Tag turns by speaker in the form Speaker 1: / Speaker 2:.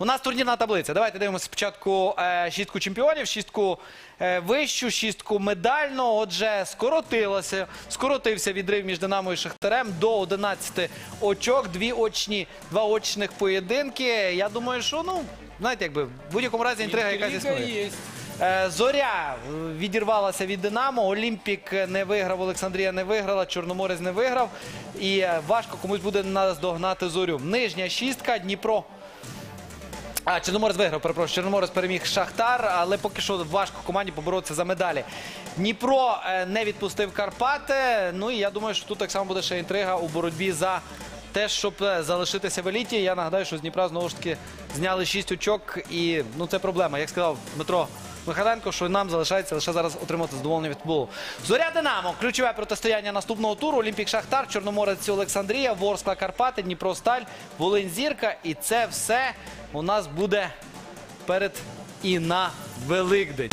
Speaker 1: У нас турнірна таблиця. Давайте дивимося спочатку е, шістку чемпіонів, шістку е, вищу, шістку медальну. Отже, скоротилося, скоротився відрив між Динамо і Шахтарем до 11 очок. Дві очні, два очних поєдинки. Я думаю, що ну. Знаєте, якби в будь-якому разі інтрига якась існує.
Speaker 2: есть.
Speaker 1: Е, Зоря відірвалася від Динамо. Олімпік не виграв, Олександрія не виграла, Чорноморець не виграв. І важко комусь буде наздогнати зорю. Нижня шістка, Дніпро. А, Чорноморець виграв, перепрошую. Чорноморець переміг Шахтар, але поки що важко команді поборотися за медалі. Дніпро е, не відпустив Карпати. Ну і я думаю, що тут так само буде ще інтрига у боротьбі за те, щоб е, залишитися в еліті. Я нагадаю, що з Дніпра знову ж таки зняли 6 очок, і ну це проблема. Як сказав Дмитро Михайленко, що нам залишається лише зараз отримати задоволення від футболу. Зоря Динамо. Ключове протистояння наступного туру. Олімпік Шахтар, Чорноморець Олександрія, Ворскла Карпати, Дніпро Сталь, Волинь Зірка. І це все у нас буде перед і на Великдень.